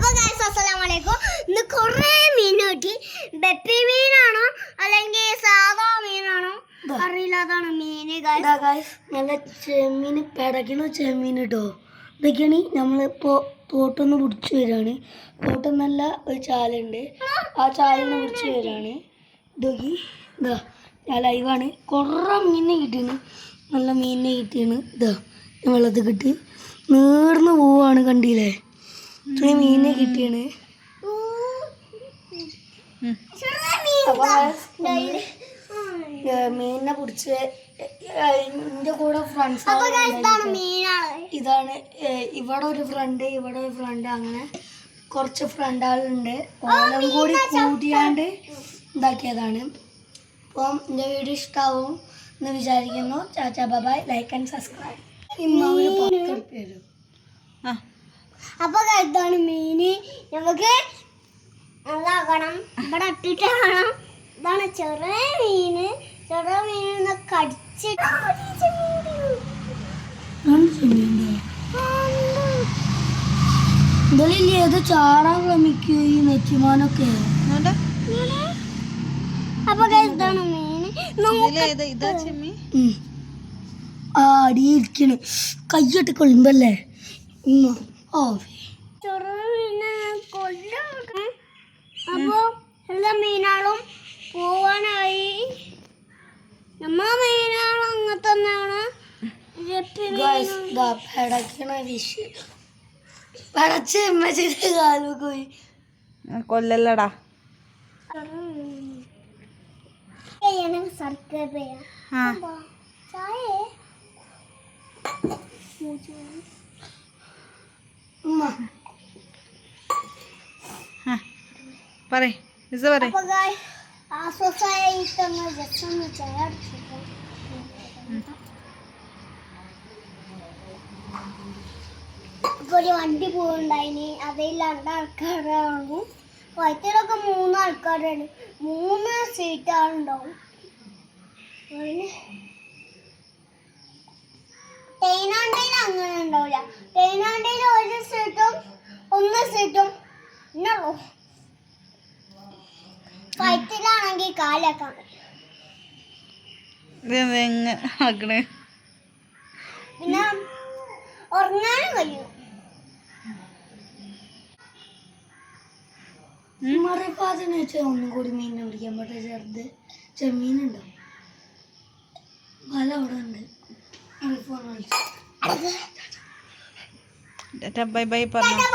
അപ്പൊ ഗൈസ് അസ്സലാമു അലൈക്കും. ഇന്ന് കുറേ മീൻ കിട്ടി. ബെപ്പി മീനാണോ? അല്ലെങ്കിൽ സാധാ മീനാണോ? അറിയില്ല അതാണ് മീന് ഗൈസ് ഗായ്സ് നല്ല ചെമ്മീൻ പിടയ്ക്കണ ചെമ്മീൻ കേട്ടോ ഇതൊക്കെയാണ് നമ്മളിപ്പോൾ തോട്ടൊന്ന് പിടിച്ചു വരികയാണ് തോട്ടം നല്ല ഒരു ചാലുണ്ട്. ആ ചാലൊന്ന് പിടിച്ചു വരികയാണ് ഇതൊക്കെ ഇതാ ഞാൻ ലൈവാണ് കുറേ മീനിനെ കിട്ടിയാണ് നല്ല മീനിനെ കിട്ടിയാണ് ഇതാ വെള്ളത്തിൽ കിട്ടി നേർന്ന് പോവാണ് കണ്ടില്ലേ? ഇത്രയും മീനെ കിട്ടിയാണ്. മീനിനെ പിടിച്ച് എന്റെ കൂടെ ഫ്രണ്ട്സ് ഇതാണ് ഇവിടെ ഒരു ഫ്രണ്ട് ഇവിടെ ഒരു ഫ്രണ്ട് അങ്ങനെ കുറച്ച് ഫ്രണ്ടുകളുണ്ട് ഓണം കൂടി കൂട്ടിയാണ്ട് ഇതാക്കിയതാണ്. അപ്പം എന്റെ വീഡിയോ ഇഷ്ടാവും എന്ന് വിചാരിക്കുന്നു. ചാച്ചാ ബബായ് ലൈക്ക് ആൻഡ് സബ്സ്ക്രൈബ് ഇമ്മ ഒരു പത്ത് റുപ്യ തരും. അപ്പൊ guys ഇതാണ് മീന് നമുക്ക് നന്നാക്കണം ഇവിടെ ഇട്ടിട്ട് വേണം ഇതാണ് ചെറിയ മീന് ചെറിയ മീനിന്ന് കടിച്ചിട്ട് ഇതിലില്ലേ ഏത് ചാടാൻ ശ്രമിക്കൂ ഈ നെച്ചിമാനൊക്കെ അപ്പൊ ഇതാണ് മീൻ. നമുക്ക് ഉം. ആ അടിയിരിക്കണ് കയ്യിട്ട് കൊള്ളുമ്പല്ലേ. ഓ കൊല്ലും അപ്പോൾ എല്ലാ മീനാളും പോവാനായി. നമ്മ മീനാളും അങ്ങനെ തന്നെയാണ്. കൊല്ലല്ലടാ. സബ്സ്ക്രൈബ് ചെയ്യാം ആ ചായ ഉമ്മ പറയ് ഇസ പറയ് അപ്പൊ guys, ആശ്വാസമായിട്ടൊന്ന് ജസ്റ്റ് ഒന്ന് അടിച്ചിട്ട് ഇപ്പൊ ഒരു വണ്ടി പോകുന്നുണ്ടായിന് അതിൽ രണ്ടാൾക്കാരാണ് വയറ്റിലൊക്കെ മൂന്ന് ആൾക്കാരാണ്. മൂന്ന് സീറ്റാളുണ്ടാവും. അങ്ങനെ വയറ്റിലാണെങ്കിൽ കാലാക്കാൻ ഇത് ആക്കണേ പിന്നെ ഉറങ്ങാനും കഴിയും മറിപ്പാതിന് വെച്ചാൽ ഒന്നും കൂടി മീൻ പിടിക്കാൻ പറ്റിയ ചെറുത് ചെമ്മീനുണ്ടോ വല അവിടെ ഉണ്ട് മറിഫോൺ കളിച്ചു ബൈ ബൈ പറഞ്ഞു